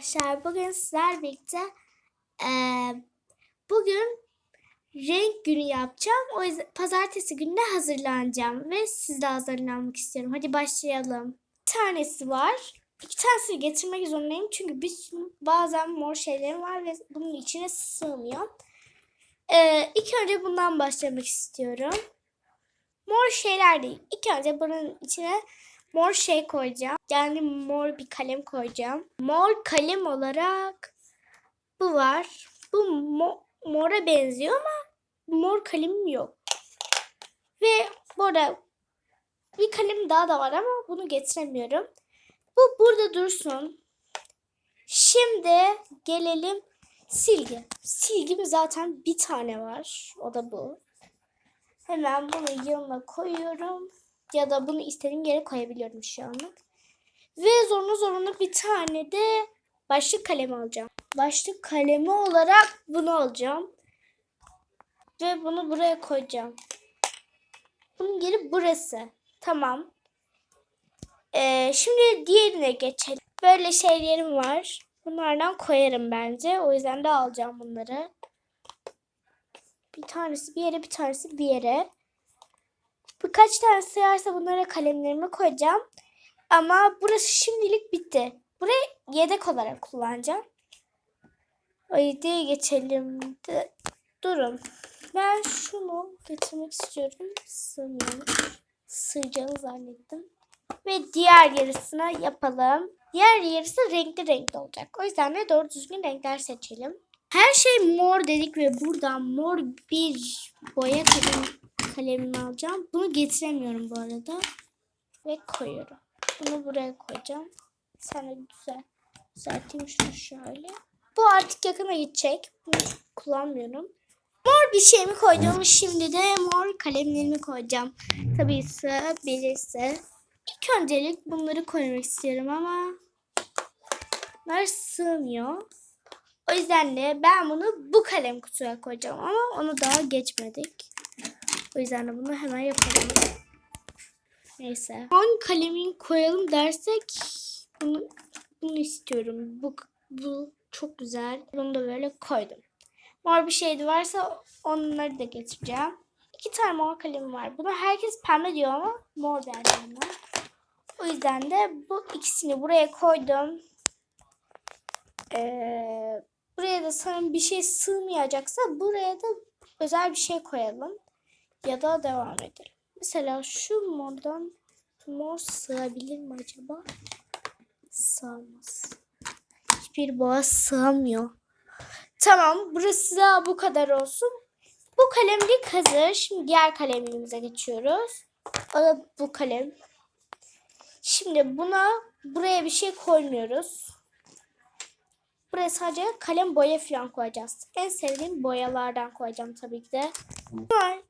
Arkadaşlar bugün sizler birlikte eee, bugün renk günü yapacağım. O yüzden pazartesi gününe hazırlanacağım ve siz de hazırlanmak istiyorum. Hadi başlayalım. Bir tanesi var. İki tanesini getirmek zorundayım çünkü bir sürü bazen mor şeylerim var ve bunun içine sığmıyor. Eee ilk önce bundan başlamak istiyorum. Mor şeyler değil. İlk önce bunun içine mor şey koyacağım. Yani mor bir kalem koyacağım. Mor kalem olarak bu var. Bu mo- mora benziyor ama mor kalemim yok. Ve burada bir kalem daha da var ama bunu getiremiyorum. Bu burada dursun. Şimdi gelelim silgi. Silgim zaten bir tane var. O da bu. Hemen bunu yanına koyuyorum. Ya da bunu istediğim yere koyabiliyorum şu anlık. Ve zorunlu zorunlu bir tane de başlık kalemi alacağım. Başlık kalemi olarak bunu alacağım. Ve bunu buraya koyacağım. Bunun yeri burası. Tamam. Ee, şimdi diğerine geçelim. Böyle şeylerim var. Bunlardan koyarım bence. O yüzden de alacağım bunları. Bir tanesi bir yere bir tanesi bir yere. Birkaç tane sığarsa bunlara kalemlerimi koyacağım. Ama burası şimdilik bitti. Burayı yedek olarak kullanacağım. O yedeğe geçelim. De, durun. Ben şunu getirmek istiyorum. Sığmıyor. Sığacağını zannettim. Ve diğer yarısına yapalım. Diğer yarısı renkli renkli olacak. O yüzden de doğru düzgün renkler seçelim. Her şey mor dedik ve buradan mor bir boya kalemi, kalemimi alacağım. Bunu getiremiyorum bu arada. Ve koyuyorum. Bunu buraya koyacağım. Sana güzel düzelteyim şunu şöyle. Bu artık yakına gidecek. Bunu kullanmıyorum. Mor bir şeyimi koydum. Şimdi de mor kalemlerimi koyacağım. Tabii ise bilirse. İlk öncelik bunları koymak istiyorum ama bunlar sığmıyor. O yüzden de ben bunu bu kalem kutuya koyacağım ama onu daha geçmedik. O yüzden de bunu hemen yapalım. Neyse. Hangi kalemin koyalım dersek bunu, bunu istiyorum. Bu, bu çok güzel. Bunu da böyle koydum. Mor bir şeydi varsa onları da getireceğim. İki tane mor kalemim var. Buna herkes pembe diyor ama mor derdim. O yüzden de bu ikisini buraya koydum. Ee, buraya da sanırım bir şey sığmayacaksa buraya da özel bir şey koyalım. Ya da devam edelim. Mesela şu mordan mor sığabilir mi acaba? Sığmaz. Hiçbir boğa sığamıyor. Tamam burası da bu kadar olsun. Bu kalemlik hazır. Şimdi diğer kalemimize geçiyoruz. O da bu kalem. Şimdi buna buraya bir şey koymuyoruz. Buraya sadece kalem boya falan koyacağız. En sevdiğim boyalardan koyacağım tabii ki de. Ben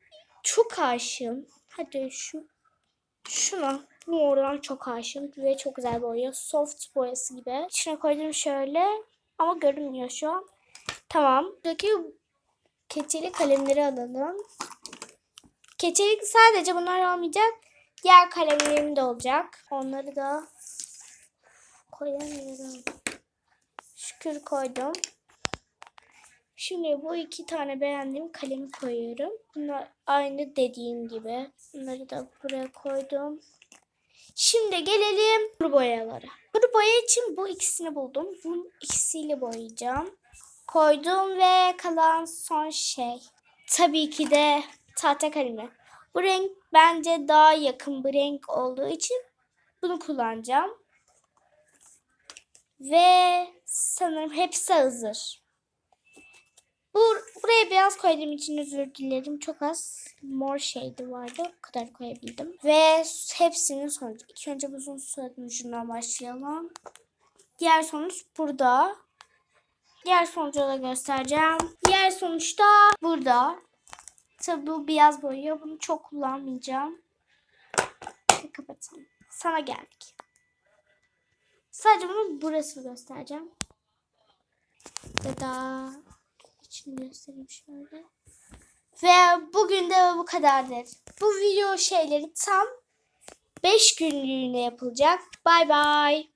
çok aşığım. Hadi şu şuna mordan çok aşığım ve çok güzel boya. Soft boyası gibi. İçine koydum şöyle ama görünmüyor şu an. Tamam. Buradaki keçeli kalemleri alalım. Keçeli sadece bunlar olmayacak. Diğer kalemlerim de olacak. Onları da koyamıyorum. Şükür koydum. Şimdi bu iki tane beğendiğim kalemi koyuyorum. Bunlar aynı dediğim gibi. Bunları da buraya koydum. Şimdi gelelim kuru boyalara. Kuru boya için bu ikisini buldum. Bu ikisiyle boyayacağım. Koydum ve kalan son şey. Tabii ki de tahta kalemi. Bu renk bence daha yakın bir renk olduğu için bunu kullanacağım. Ve sanırım hepsi hazır. Bu, buraya beyaz koyduğum için özür dilerim. Çok az mor şeydi vardı. O kadar koyabildim. Ve hepsinin sonucu. İlk önce buzun sonucundan başlayalım. Diğer sonuç burada. Diğer sonucu da göstereceğim. Diğer sonuç da burada. Tabi bu beyaz boya. Bunu çok kullanmayacağım. Kapatalım. Sana geldik. Sadece bunu burasını göstereceğim. Ya da içini göstereyim şöyle. Ve bugün de bu kadardır. Bu video şeyleri tam 5 günlüğüne yapılacak. Bay bay.